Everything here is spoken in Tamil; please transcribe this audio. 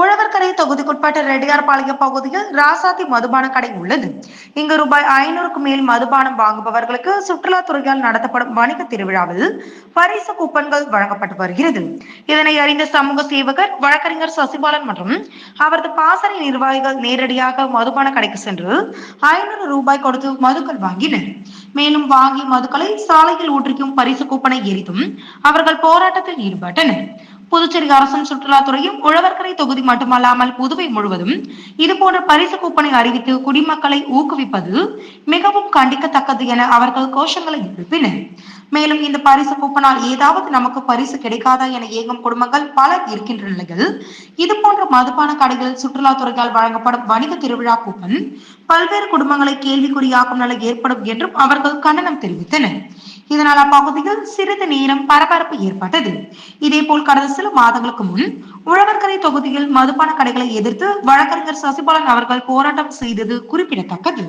உழவர்கரை தொகுதிக்குட்பட்ட ரெட்டியார்பாளையம் பகுதியில் ராசாத்தி மதுபான கடை உள்ளது. இங்கு ரூபாய் ஐநூறுக்கு மேல் மதுபானம் வாங்குபவர்களுக்கு சுற்றுலாத்துறையால் நடத்தப்படும் வணிக திருவிழாவில் பரிசு கூப்பன்கள் வழங்கப்பட்டு வருகிறது. இதனை அறிந்த சமூக சேவகர் வழக்கறிஞர் சசிபாலன் மற்றும் அவரது பாசறை நிர்வாகிகள் நேரடியாக மதுபான கடைக்கு சென்று ஐநூறு ரூபாய் கொடுத்து மதுக்கள் வாங்கினர். மேலும் வாங்கிய மதுக்களை சாலையில் ஊற்றிக்கும் பரிசு கூப்பனை எரித்தும் அவர்கள் போராட்டத்தில் ஈடுபட்டனர். புதுச்சேரி அரசும் சுற்றுலாத்துறையும் உழவர்கரை தொகுதி மட்டுமல்லாமல் புதுவை முழுவதும் இதுபோன்ற பரிசு கூப்பனை அறிவித்து குடிமக்களை ஊக்குவிப்பது மிகவும் கண்டிக்கத்தக்கது என அவர்கள் கோஷங்களை எழுப்பினர். மேலும் இந்த பரிசு கூப்பனால் ஏதாவது நமக்கு பரிசு கிடைக்காதா என ஏங்கும் குடும்பங்கள் பலர் இருக்கின்ற நிலையில் இது போன்ற மதுபான கடைகளில் சுற்றுலாத்துறையால் வழங்கப்படும் வணிக திருவிழா கூப்பன் பல்வேறு குடும்பங்களை கேள்விக்குறியாக்கும் நிலை ஏற்படும் என்றும் அவர்கள் கண்டனம் தெரிவித்தனர். இதனால் அப்பகுதியில் சிறிது நேரம் பரபரப்பு ஏற்பட்டது. இதேபோல் கடந்த சில மாதங்களுக்கு முன் உழவர்கரை தொகுதியில் மதுபான கடைகளை எதிர்த்து வழக்கறிஞர் சசிபாலன் அவர்கள் போராட்டம் செய்தது குறிப்பிடத்தக்கது.